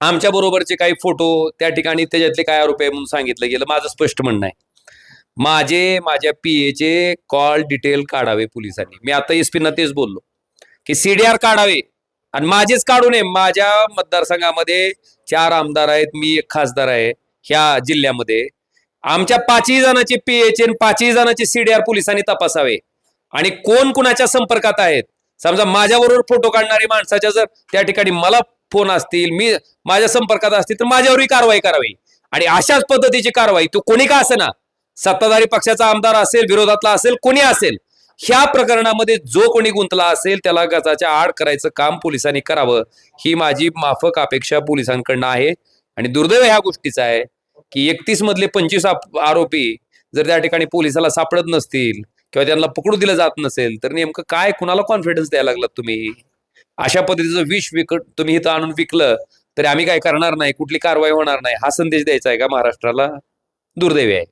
आमच्या बरोबरचे काही फोटो त्या ठिकाणी त्याच्यातले काय आरोप आहे म्हणून सांगितलं गेलं. माझं स्पष्ट म्हणणं आहे. माझे माझ्या पीएचे कॉल डिटेल काढावे पोलिसांनी. मी आता एस ना तेच बोललो. की सीडीआर काढावे. आणि माझेच काढू नये माझ्या मतदारसंघामध्ये चार आमदार आहेत. मी एक खासदार आहे ह्या जिल्ह्यामध्ये. आमच्या पाचही जणांचे पीएचे आणि पाचही जणांचे सीडीआर पोलिसांनी तपासावे. आणि कोण कुणाच्या संपर्कात आहेत? समजा माझ्याबरोबर फोटो काढणारी माणसाच्या जर त्या ठिकाणी मला फोन असतील मी माझ्या संपर्कात असतील तर माझ्यावरही कारवाई करावी. आणि अशाच पद्धतीची कारवाई तो कोणी का असेना सत्ताधारी पक्षाचा आमदार असेल विरोधातला असेल कोणी असेल ह्या प्रकरणामध्ये जो कोणी गुंतला असेल त्याला गजाच्या आड करायचं काम पोलिसांनी करावं ही माझी माफक अपेक्षा पोलिसांकडनं आहे. आणि दुर्दैव ह्या गोष्टीचा आहे की एकतीस मधले पंचवीस आरोपी जर त्या ठिकाणी पोलिसाला सापडत नसतील किंवा त्यांना पकडू दिलं जात नसेल तर नेमकं काय कुणाला कॉन्फिडन्स द्यायला लागलात तुम्ही? अशा पद्धतीचं विष विकट तुम्ही इथं आणून विकलं तरी आम्ही काय करणार नाही कुठली कारवाई होणार नाही हा संदेश द्यायचा आहे का महाराष्ट्राला? दुर्दैवी आहे.